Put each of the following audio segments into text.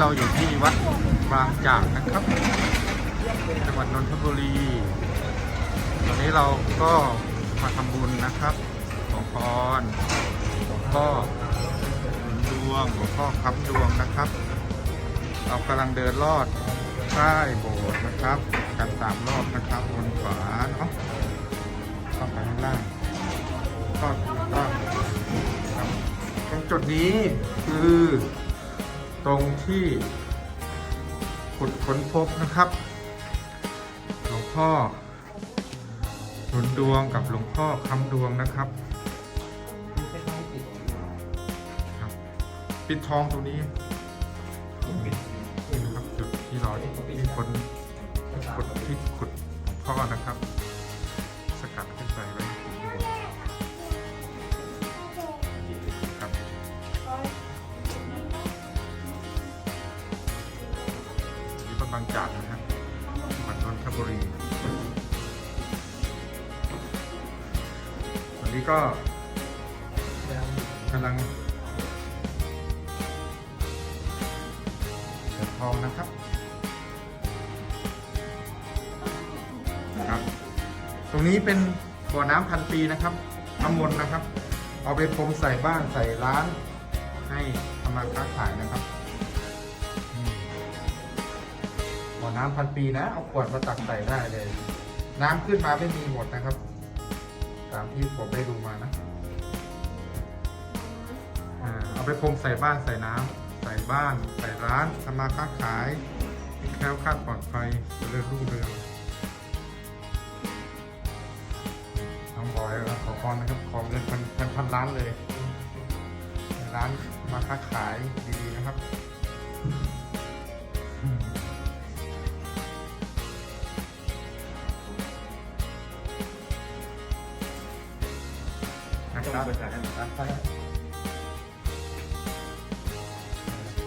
เราอยู่ที่วัดบางจากนะครับ จังหวัดนนทบุรี ตอนนี้เราก็มาทำบุญนะครับ ขอพรหลวงพ่อดวงหลวงพ่อค้ำดวงนะครับ เรากำลังเดินลอดใต้โบสถ์นะครับกันสามรอบนะครับบนขวาเนาะเข้าไปข้างล่างก็ถูกต้องตรงจุดนี้คือ ตรงที่ขุดค้นพบนะครับ หลวงพ่อหนุนดวงกับหลวงพ่อคำดวงนะครับครับ ปิดทองตรงนี้นี่นะครับจุดที่เราที่คนขุดที่ขุดของพ่อนะครับางจากนะครับจังหวัดนนทบุรีวันนี้ก็กำลังเสือทองนะครับครับ ตรงนี้เป็นบ่อน้ำพันปีนะครับน้ำมนต์นะครับ เอาไปพรมใส่บ้านใส่ร้านให้ทำมาค้าขายนะครับ น้ำพันปีนะ เอาขวดมาตักใส่ได้เลย น้ำขึ้นมาไม่มีหมดนะครับ ตามที่ผมได้ดูมานะเอาไปพรมใส่บ้านใส่น้ำใส่บ้าน ใส่ร้านทำมาค้าขายแคล้วคลาดปลอดภัยเจริญรุ่งเรืองน้องบอยขอพรนะครับขอเงินพันพันพันล้านเลย ร้านมาค้าขายดีๆนะครับ นะครับ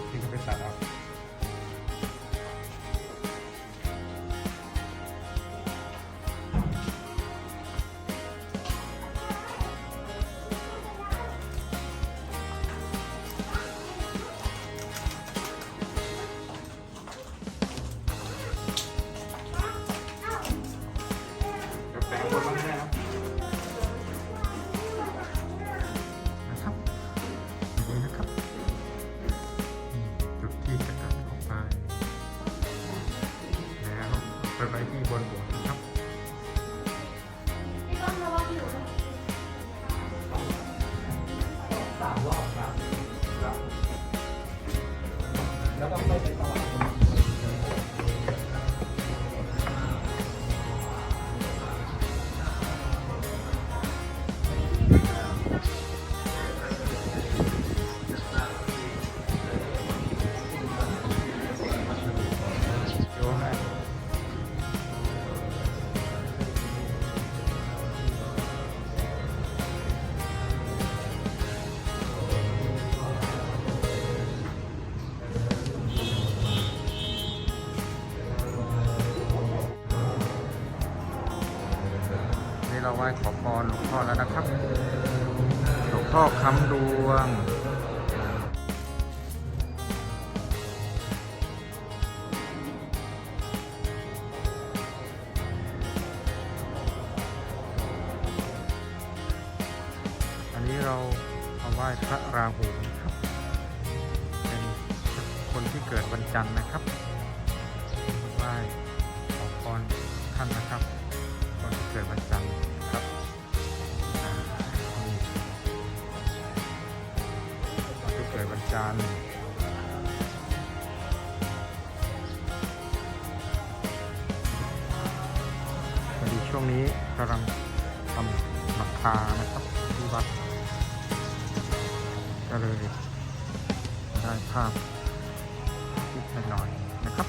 ที่จะไปตัดเอากาแฟคนบ้างได้ เราไหว้ขอพรหลวงพ่อแล้วนะครับ หลวงพ่อคำดวงอันนี้เรามาไหว้พระราหูนครับ เป็นคนที่เกิดวันจันทร์นะครับมาไหว้ขอพรท่านนะครับ ช่วงนี้กำลังทำหลังคานะครับที่วัดก็เลยได้ภาพนิดหน่อยนะครับ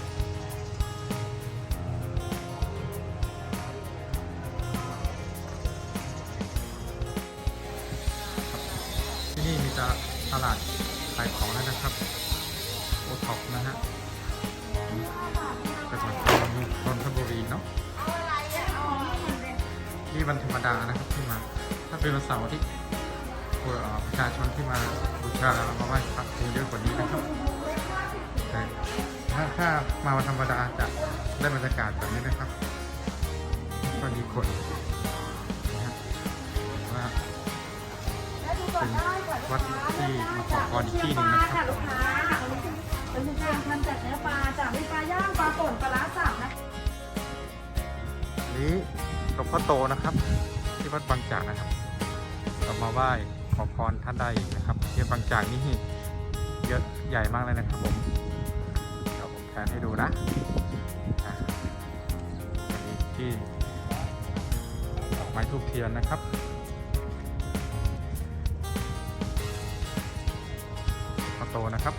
ที่นี่มีตลาด นี่วันธรรมดานะครับที่มา ถ้าเป็นวันเสาร์ที่ประชาชนที่มาบูชามาไหว้พระคงเยอะกว่านี้นะครับถ้าถ้ามาวันธรรมดาจะได้บรรยากาศแบบนี้นะครับไม่ค่อยมีคนนะครับว่าเป็นวัดที่มาขอพรอีกที่หนึ่งนะครับลูกค้าเป็นทุกอย่างทำจากเนื้อปลาจากมีปลาย่างปลาป่นปลาล้าสับนะนนี้ หลวงพ่อโตนะครับ ที่วัดบางจากนะครับ เรามาไหว้ขอพรท่านได้อีกนะครับที่บางจากนี่เยอะใหญ่มากเลยนะครับผมเดี๋ยวผมแทนให้ดูนะอันนี้ที่ดอกไม้ทูบเทียนนะครับพ่อโตนะครับ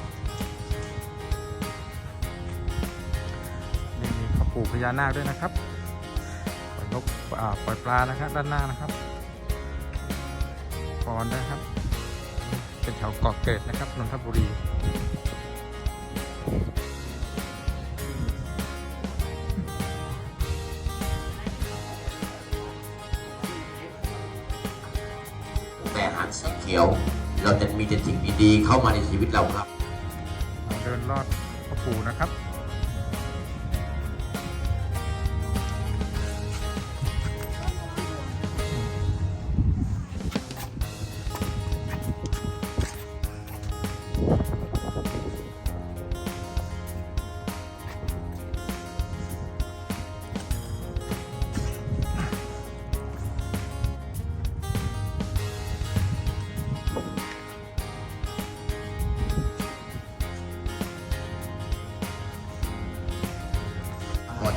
นี่มีพ่อปู่พญานาคด้วยนะครับ ปล่อยนกอ่าปล่อยปลานะครับ ด้านหน้านะครับฟอนด้วยนะครับ เป็นแถวเกาะเกร็ดนะครับนนทบุรีแต่หารสีเขียว เราจะมีแต่สิ่งดีๆเข้ามาในชีวิตเราครับเราเดินลอดพ่อปู่นะครับ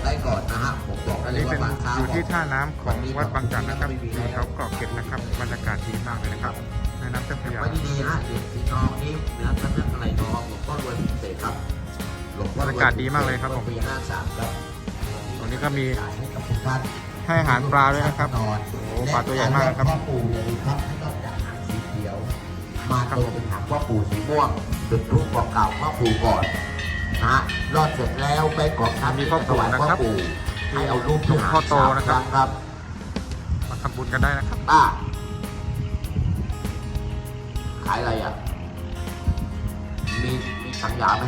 ได้ก่อนนะฮะผมบอกอัได้นเลยนี้ว่าเป็นบางเช้าอยู่ที่ท่าน้ำของวัดบางจากนะครับอยู่แถวเกาะเกร็ดนะครับบรรยากาศดีมากเลยนะครับแม่น้ำเจ้าพระยาไว้ดีๆฮะเหรียญสีทองนี้แล้วท่านนั่งอะไรทองหลวงพ่อรวยพิเศษครับหลวงพ่อรวยบรรยากาศดีมากเลยครับผมพญานาคสามครับตรงนี้ก็มีจ่ายให้กับทุกท่าน ให้อาหารปลาด้วยนะครับนอนโอ้โหปลาตัวใหญ่มากนะครับ พ่อปู่อย่าลืมครับให้นอกจากหางสีเขียว มาตรงเป็นหางพ่อปู่สีม่วงจุดทูปบอกกล่าวพ่อปู่ก่อน นะฮะรอดเสร็จแล้วไปกรอกน้ำมีพ่อปู่ถวายนะครับพ่อปู่ให้เอารูปหลวงพ่อโตนะครับสามงครับมาทำบุญกันได้นะครับป้าขายอะไรอะมีมีสังยาไหม